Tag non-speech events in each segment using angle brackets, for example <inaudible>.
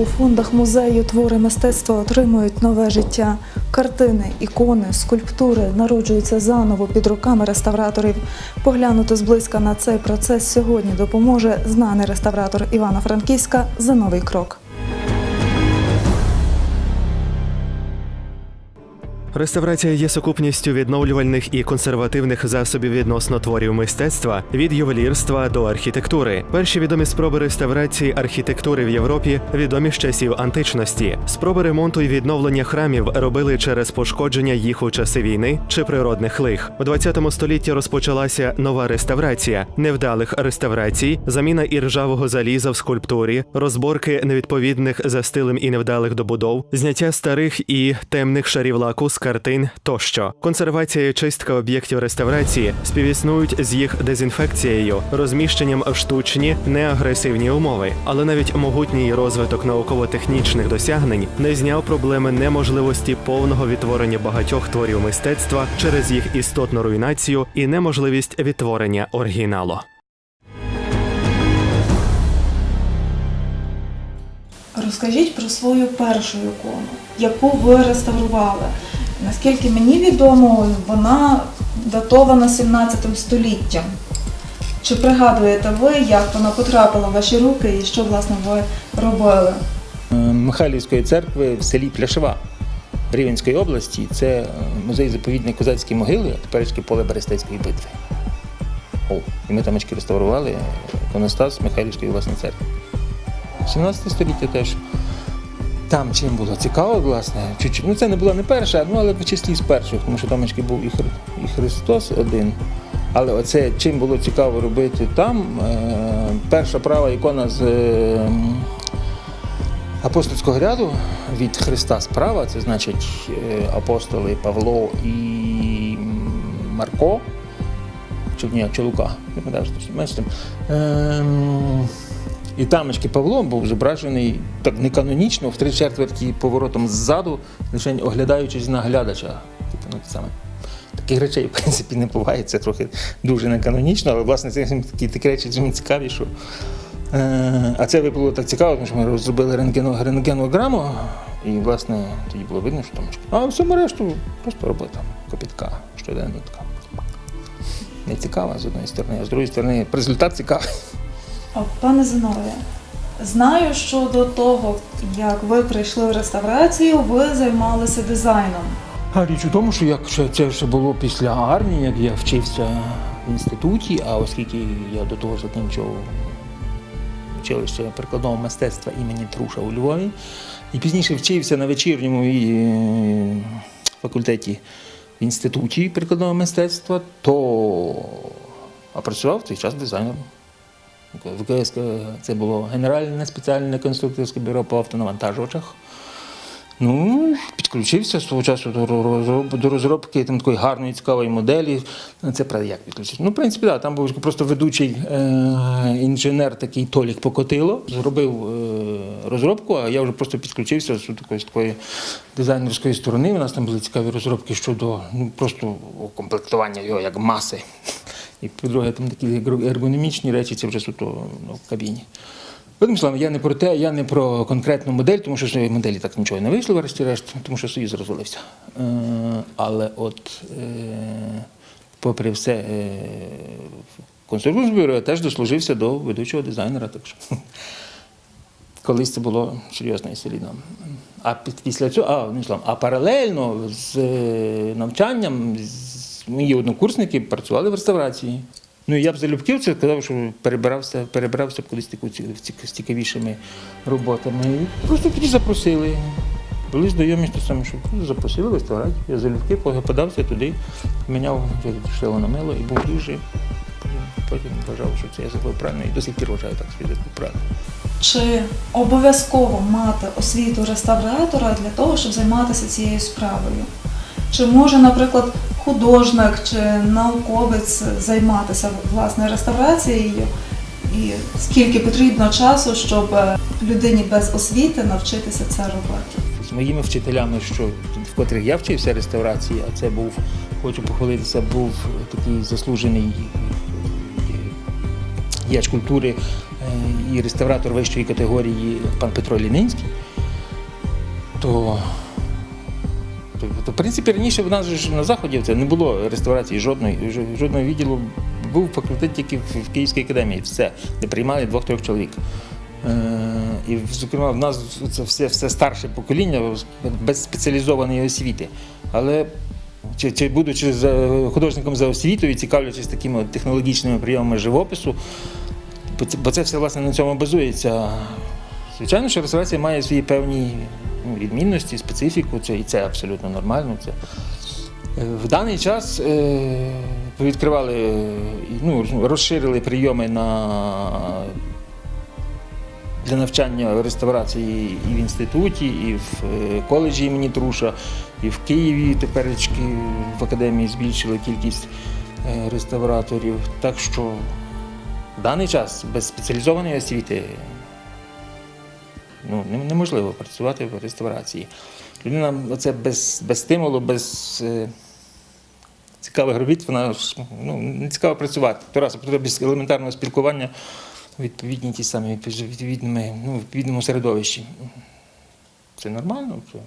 у фондах музею, твори мистецтва отримують нове життя. Картини, ікони, скульптури народжуються заново під руками реставраторів. Поглянути зблизька на цей процес сьогодні допоможе знаний реставратор Івана Франківська за новий крок. Реставрація є сукупністю відновлювальних і консервативних засобів відносно творів мистецтва від ювелірства до архітектури. Перші відомі спроби реставрації архітектури в Європі відомі з часів античності. Спроби ремонту і відновлення храмів робили через пошкодження їх у часи війни чи природних лих. У 20 столітті розпочалася нова реставрація невдалих реставрацій, заміна іржавого заліза в скульптурі, розборки невідповідних за стилем і невдалих добудов, зняття старих і темних шарів лаку з картин тощо. Консервація і чистка об'єктів реставрації співіснують з їх дезінфекцією, розміщенням в штучні, неагресивні умови. Але навіть могутній розвиток науково-технічних досягнень не зняв проблеми неможливості повного відтворення багатьох творів мистецтва через їх істотну руйнацію і неможливість відтворення оригіналу. Розкажіть про свою першу ікону, яку ви реставрували. Наскільки мені відомо, вона датована 17 століттям. Чи пригадуєте ви, як вона потрапила в ваші руки і що власне ви робили? Е, Михайлівської церкви в селі Пляшева Рівенської області. Це е, музей заповідник козацькі могили, а теперечки поле Берестейської битви. О, і ми там очки реставрували іконостас Михайлівської власне церкви. 17 століття теж. Там чим було цікаво, власне, чуть-чуть. Ну це не була не перша, ну але в числі з перших, тому що там був і, Хри- і Христос один. Але оце чим було цікаво робити там, е, перша права ікона з е, апостольського ряду від Христа справа, це значить е, апостоли Павло і Марко, чи ні, чи Лука, не пам'ятаю, що з тим. І тамочки Павло був зображений так не канонічно, в три четверті поворотом ззаду, лише оглядаючись на глядача. Типу, ну, саме. Таких речей, в принципі, не буває. Це трохи дуже не канонічно, але власне це такі, такі речі цікаві, що. Е, а це було так цікаво, тому що ми розробили рентгено, рентгенограму, і власне тоді було видно, що там. А всьому решту просто робота, копітка, щоденна. Не цікава з однієї сторони, а з другої сторони, результат цікавий. Пане Зиновія, знаю, що до того, як ви прийшли в реставрацію, ви займалися дизайном. А річ у тому, що як це ще було після армії, як я вчився в інституті, а оскільки я до того закінчив училище прикладного мистецтва імені Труша у Львові, і пізніше вчився на вечірньому е, факультеті в інституті прикладного мистецтва, то а працював в цей час дизайнером. В ВКС це було Генеральне спеціальне конструкторське бюро по автонавантажувачах. Ну, підключився свого часу до розробки там, такої гарної, цікавої моделі. Це правда, як підключився? Ну, в принципі, так, там був просто ведучий е- інженер, такий Толік Покотило, зробив е- розробку, а я вже просто підключився з такої, з такої дизайнерської сторони. У нас там були цікаві розробки щодо ну, просто комплектування його як маси. І по-друге, там такі ергономічні речі, це вже суто ну, в кабіні. Одним словом, я не про те, я не про конкретну модель, тому що з моделі так нічого не вийшло, врешті-решт, тому що союз розвалився. Е, але от, е, попри все, е, конструкторському бюро я теж дослужився до ведучого дизайнера. Так що <laughs> колись це було серйозно і солідно. А після цього, а, словом, а паралельно з е, навчанням з- мої однокурсники працювали в реставрації. Ну я б залюбки це сказав, що перебирався, перебрався б кудись з цікавішими роботами. І просто тоді запросили. Були знайомі те саме, що запросили в реставрацію. Я залюбки подався туди, міняв шило на мило і був дуже. Потім вважав, що це я зробив правильно і до сих пір вважаю так, зробив правильно. Чи обов'язково мати освіту реставратора для того, щоб займатися цією справою? Чи може, наприклад, художник чи науковець займатися власне реставрацією? І скільки потрібно часу, щоб е, людині без освіти навчитися це робити? з моїми вчителями, що в котрих я вчився реставрації, а це був, хочу похвалитися, був такий заслужений діяч культури і реставратор вищої категорії пан Петро Лінинський, то в принципі раніше в нас ж на заході це не було реставрації жодної, жодного відділу. Був факультет тільки в, Київській академії, все, де приймали двох-трьох чоловік. Е, і, зокрема, в нас це все, все старше покоління без спеціалізованої освіти. Але чи, чи будучи за, художником за освітою, цікавлячись такими технологічними прийомами живопису, бо це, все власне на цьому базується. Звичайно, що реставрація має свої певні відмінності, специфіку, це, і це абсолютно нормально. Це. Е, В даний час е, відкривали, ну, розширили прийоми на, для навчання реставрації і в інституті, і в е, коледжі імені Труша, і в Києві теперечки в академії збільшили кількість реставраторів. Так що в даний час без спеціалізованої освіти ну, неможливо працювати в реставрації. Людина оце без, без стимулу, без е, цікавих робіт, вона ну, не цікаво працювати. Тарас, без елементарного спілкування відповідні ті самі відповідними, ну, відповідному середовищі. Це нормально. Це.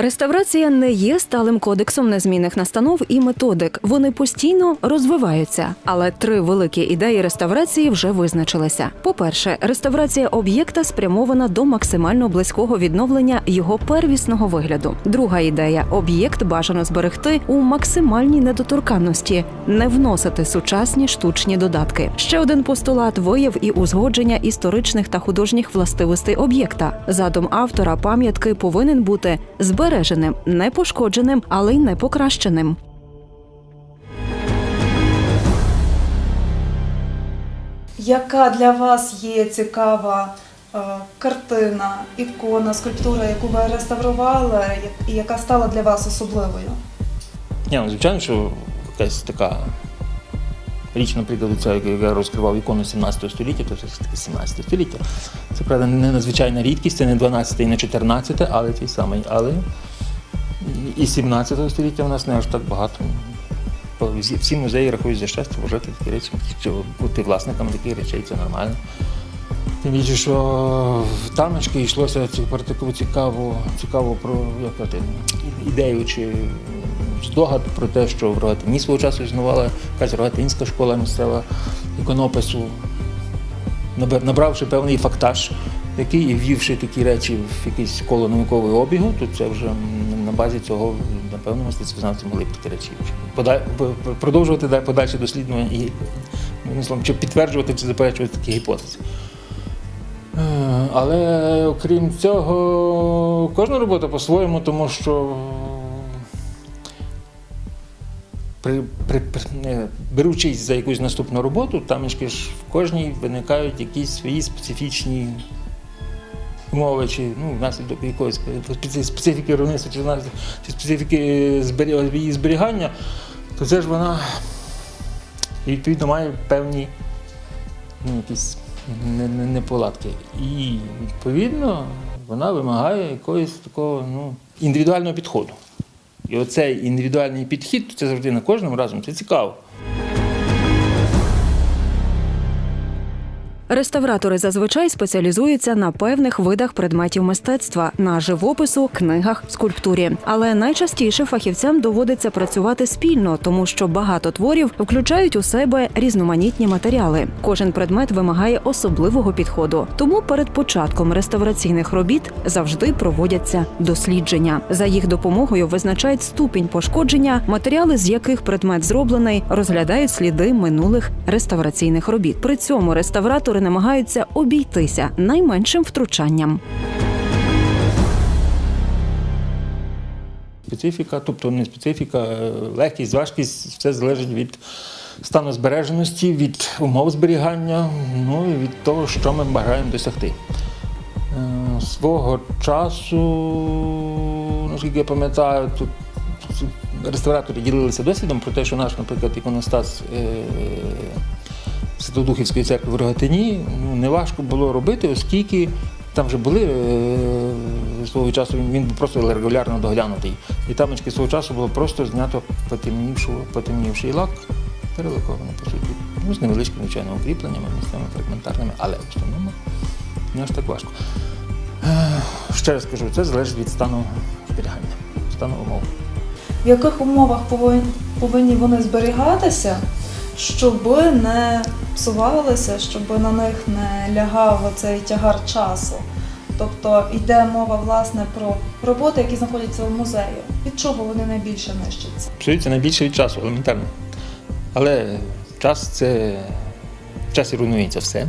Реставрація не є сталим кодексом незмінних настанов і методик. Вони постійно розвиваються. Але три великі ідеї реставрації вже визначилися. По-перше, реставрація об'єкта спрямована до максимально близького відновлення його первісного вигляду. Друга ідея об'єкт бажано зберегти у максимальній недоторканності, не вносити сучасні штучні додатки. Ще один постулат вияв і узгодження історичних та художніх властивостей об'єкта. Задум автора пам'ятки повинен бути збереженим, не пошкодженим, але й не покращеним. Яка для вас є цікава е, картина, ікона, скульптура, яку ви реставрували, і яка стала для вас особливою? Ні, ну, звичайно, що якась така річ, наприклад, ця, яку я розкривав ікону 17 століття, то все ж таки 17 століття. Це правда не надзвичайна рідкість, це не 12 і не 14, але той самий. Але і 17 століття в нас не аж так багато. Всі- музеї рахують за щастя вважати такі речі, що бути власниками таких речей це нормально. Тим більше, що в таночки йшлося про таку цікаву, цікаву про як ідею чи здогад про те, що в Рогатині свого часу існувала якась рогатинська школа місцева іконопису, набравши певний фактаж, який і ввівши такі речі в якесь коло наукового обігу, то це вже на базі цього, напевно, мистецтвознавці могли б такі речі продовжувати подальше дослідження і словом, чи підтверджувати чи заперечувати такі гіпотези. Е, Але окрім цього, кожна робота по-своєму, тому що при, при, при, е, беручись за якусь наступну роботу, там ж в кожній виникають якісь свої специфічні умови, чи ну, внаслідок якоїсь специфіки виробництва, чи, внаслідок- чи специфіки її зберігання, то це ж вона відповідно має певні ну, якісь не- не- неполадки. І відповідно вона вимагає якогось такого ну, індивідуального підходу. І оцей індивідуальний підхід, це завжди на кожному разом, це цікаво. Реставратори зазвичай спеціалізуються на певних видах предметів мистецтва на живопису, книгах, скульптурі. Але найчастіше фахівцям доводиться працювати спільно, тому що багато творів включають у себе різноманітні матеріали. Кожен предмет вимагає особливого підходу. Тому перед початком реставраційних робіт завжди проводяться дослідження. За їх допомогою визначають ступінь пошкодження, матеріали, з яких предмет зроблений, розглядають сліди минулих реставраційних робіт. При цьому реставратори намагаються обійтися найменшим втручанням. Специфіка, тобто не специфіка, е, легкість, важкість, все залежить від стану збереженості, від умов зберігання, ну і від того, що ми бажаємо досягти. Е, Свого часу, наскільки я пам'ятаю, тут реставратори ділилися досвідом про те, що наш, наприклад, іконостас е, Святодухівської церкви в Рогатині ну, неважко було робити, оскільки там вже були е, свого часу, він, був просто регулярно доглянутий. І тамочки свого часу було просто знято потемнівший лак, перелаковане, по суті. Ну, з невеличкими звичайно укріпленнями, місцями фрагментарними, але в основному не аж так важко. Е, Ще раз кажу, це залежить від стану зберігання, стану умов. В яких умовах повинні вони зберігатися, щоб не псувалися, щоб на них не лягав цей тягар часу. Тобто йде мова власне про роботи, які знаходяться в музеї. Від чого вони найбільше нищаться? Псується найбільше від часу, елементарно. Але час це в часі руйнується все.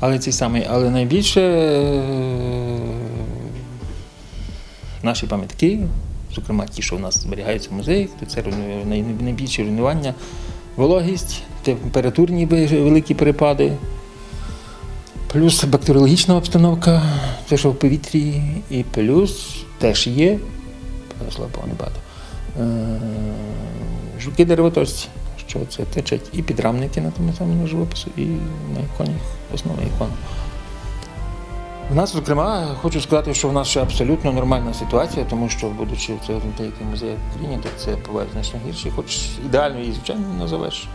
Але цей самий, але найбільше е, наші пам'ятки, зокрема ті, що в нас зберігаються в музеї, то це найбільше руйнування, вологість, температурні великі перепади, плюс бактеріологічна обстановка, те, що в повітрі, і плюс теж є, слава Богу. Е, Жуки деревотості, що це течать і підрамники на тому самому живопису, і на іконі, основа ікона. У нас, зокрема, хочу сказати, що в нас ще абсолютно нормальна ситуація, тому що, будучи в цьому деякий музей в то це буває значно гірше, хоч ідеально її, звичайно, не назовеш.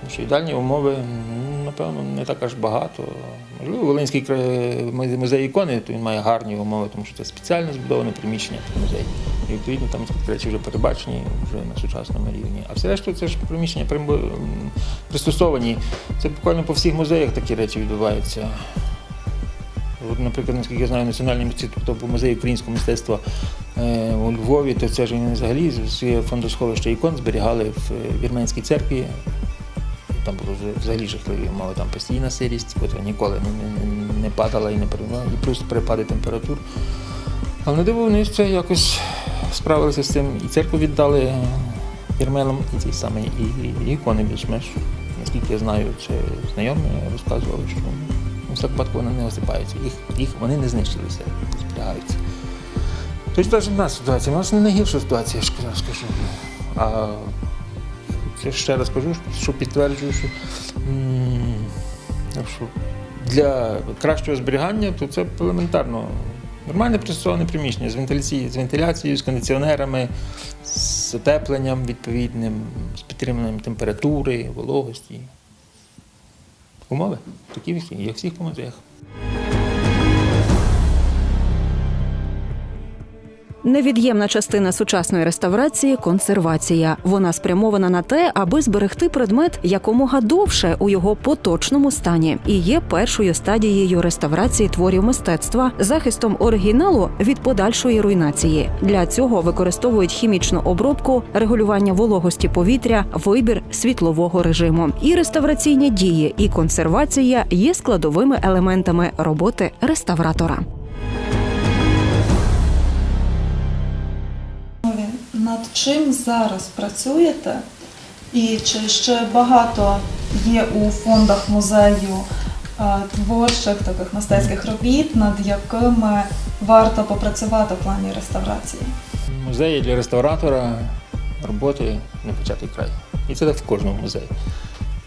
Тому що ідеальні умови, напевно, не так аж багато. Можливо, Волинський музей- ікони, то він має гарні умови, тому що це спеціально збудоване приміщення музей. І відповідно там речі вже передбачені вже на сучасному рівні. А все решта це ж приміщення прим- пристосовані. Це буквально по всіх музеях такі речі відбуваються. От, наприклад, наскільки я знаю, Національний тобто музей українського мистецтва е, у Львові, то це ж взагалі фондосховище ікон зберігали в е, вірменській церкві. Там було взагалі жахливі умови, там постійна сирість, котра ніколи не, не, не падала і не перебувала, і плюс перепади температур. Але на диво вони це якось справилися з цим. І церкву віддали вірменам, і ті самі, і, і ікони більш-менш. Наскільки я знаю, це знайомі розказували, що ну, так випадку вони не осипаються. Їх, їх вони не знищилися, зберігаються. Тобто навіть в нас ситуація, у нас не найгірша ситуація, я скажу. А це ще раз кажу, що підтверджую, що, що для кращого зберігання то це елементарно. Нормальне пристосоване приміщення з вентиляцією, з вентиляцією, з кондиціонерами, з отепленням відповідним, з підтриманням температури, вологості. Умови такі всі, як всіх музеях. Невід'ємна частина сучасної реставрації консервація. Вона спрямована на те, аби зберегти предмет якомога довше у його поточному стані, і є першою стадією реставрації творів мистецтва, захистом оригіналу від подальшої руйнації. Для цього використовують хімічну обробку, регулювання вологості повітря, вибір світлового режиму. І реставраційні дії, і консервація є складовими елементами роботи реставратора. Над чим зараз працюєте? І чи ще багато є у фондах музею е, творчих таких мистецьких робіт, над якими варто попрацювати в плані реставрації? Музеї для реставратора роботи не початий край. І це так в кожному музеї.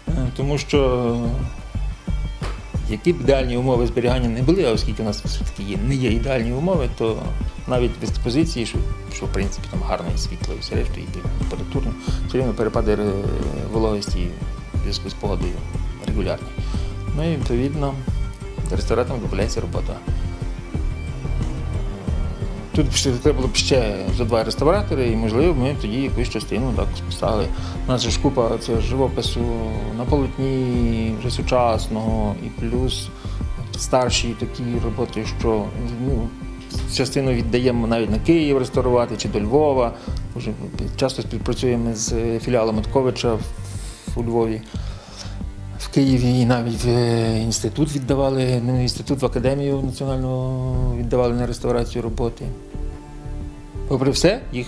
Е, Тому що які б ідеальні умови зберігання не були, а оскільки у нас все-таки є, не є ідеальні умови, то навіть в експозиції, що, що в принципі там гарне і світло, і все решта, і температурно, все рівно перепади е, вологості в зв'язку з погодою регулярні. Ну і відповідно реставраторам додається робота. Тут треба було б ще за два реставратори, і можливо ми тоді якусь частину так списали. У нас ж купа цього живопису на полотні вже сучасного, і плюс старші такі роботи, що ну, частину віддаємо навіть на Київ реставрувати чи до Львова. Вже часто співпрацюємо з філіалом Матковича у Львові. В Києві і навіть в е, інститут віддавали, ну, інститут в академію національну віддавали на реставрацію роботи. Попри все, їх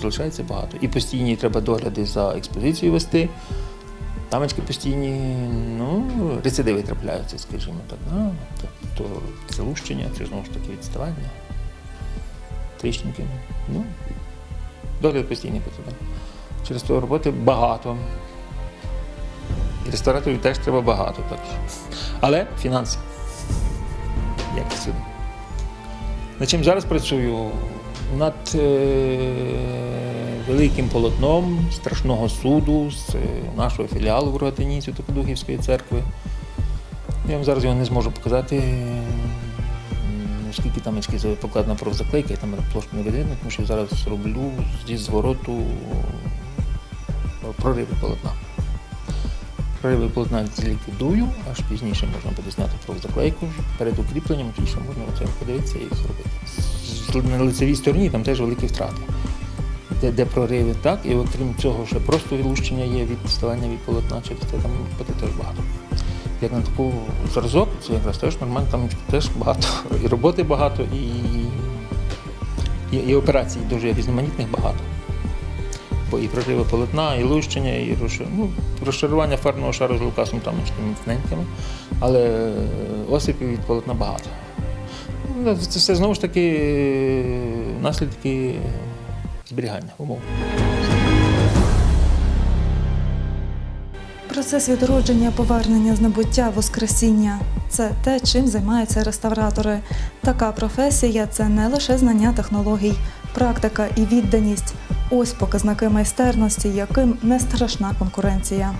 залишається багато. І постійні треба догляди за експозицією вести. Тамочки постійні, ну, рецидиви трапляються, скажімо так. Ну, то, то залущення, це знову ж таки відставання, тріщинки. Ну, догляд постійний потрібен. Через то роботи багато. І рестораторів теж треба багато. Так. Але фінанси. Як і всюди. Над чим зараз працюю? Над е, великим полотном страшного суду з е, нашого філіалу в Рогатині Святоподухівської церкви. Я вам зараз його не зможу показати, оскільки там ескіз покладена профзаклейка, я там площу не видно, тому що зараз роблю зі звороту прориви полотна. Прориви полотна ліквідую, аж пізніше можна буде зняти профзаклейку перед укріпленням, ще можна оце подивитися і зробити. На лицевій стороні там теж великі втрати. Де, де прориви, так, і окрім цього, ще просто відлущення є від ставання від полотна, через це там теж багато. Як на таку зразок, це якраз теж нормально, там теж багато. І роботи багато, і, і, і операцій дуже різноманітних багато. Бо і прориви полотна, і лущення, і ну, розшарування фарного шару з лукасом там міцненькими, але е, осипів від полотна багато. Ну, Це все знову ж таки е, наслідки зберігання умов. Процес відродження, повернення з небуття, воскресіння це те, чим займаються реставратори. Така професія це не лише знання технологій, практика і відданість. Ось показники майстерності, яким не страшна конкуренція.